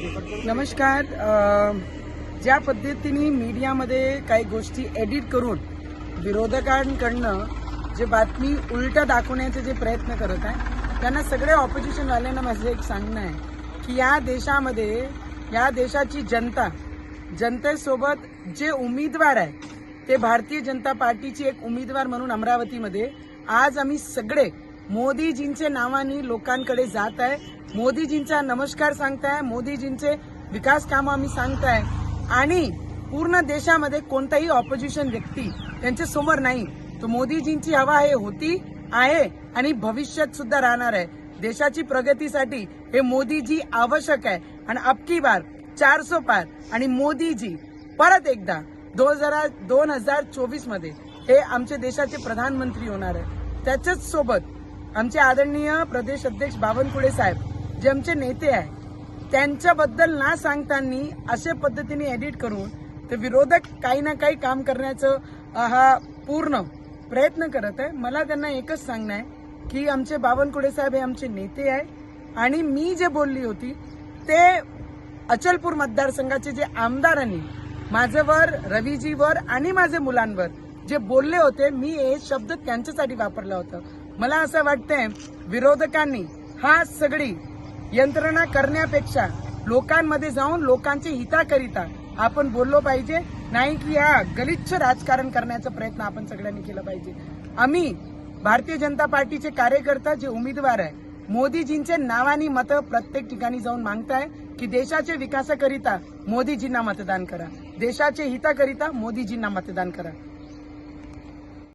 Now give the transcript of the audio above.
नमस्कार ज्या पद्धतीने मीडियामध्ये काही गोष्टी एडिट करून विरोधकांकडनं जे बातमी उलटा दाखवण्याचे जे प्रयत्न करत आहे त्यांना सगळे ऑपोजिशनवाल्यांना माझं एक सांगणं आहे की या देशामध्ये या देशाची जनता जनतेसोबत जे उमेदवार आहे ते भारतीय जनता पार्टीची एक उमेदवार म्हणून अमरावतीमध्ये आज आम्ही सगळे मोदीजींचे नावाने लोकांकडे जात आहे. मोदीजींचा नमस्कार सांगताय मोदीजींचे विकास कामं आम्ही सांगताय. आणि पूर्ण देशामध्ये कोणताही ऑपोजिशन व्यक्ती त्यांच्यासमोर नाही. तर मोदीजींची हवा हे होती आहे आणि भविष्यात सुद्धा राहणार आहे. देशाची प्रगतीसाठी हे मोदीजी आवश्यक आहे. आणि अबकी बार चारसो पार. आणि मोदीजी परत एकदा दोन हजार दोन हजार चोवीसमध्ये हे आमचे देशाचे प्रधानमंत्री होणार आहे. त्याच्याच सोबत आमचे आदरणीय प्रदेश अध्यक्ष बावनकुळे साहेब जे आमचे नेते आहे त्यांच्याबद्दल ना सांगताना अशा पद्धतीने एडिट करून ते विरोधक काही ना काही काम करण्याचं हा पूर्ण प्रयत्न करत आहे. मला त्यांना एकच सांगणं आहे की आमचे बावनकुळे साहेब हे आमचे नेते आहे आणि मी जे बोलली होती ते अचलपूर मतदारसंघाचे जे आमदारांनी माझ्यावर रवीजीवर आणि माझ्या मुलांवर जे बोलले होते मी हे शब्द त्यांच्यासाठी वापरला होता. मला असं वाटतंय विरोधकांनी हा सगळी यंत्रणा करण्यापेक्षा लोकांमध्ये जाऊन लोकांच्या हिताकरिता आपण बोललो पाहिजे. नाही की हा गलिच्छ राजकारण करण्याचा प्रयत्न आपण सगळ्यांनी केला पाहिजे. आम्ही भारतीय जनता पार्टीचे कार्यकर्ता जे उमेदवार आहे मोदीजींचे नावानी मतं प्रत्येक ठिकाणी जाऊन मागताय की देशाच्या विकासाकरिता मोदीजींना मतदान करा. देशाच्या हिताकरिता मोदीजींना मतदान करा.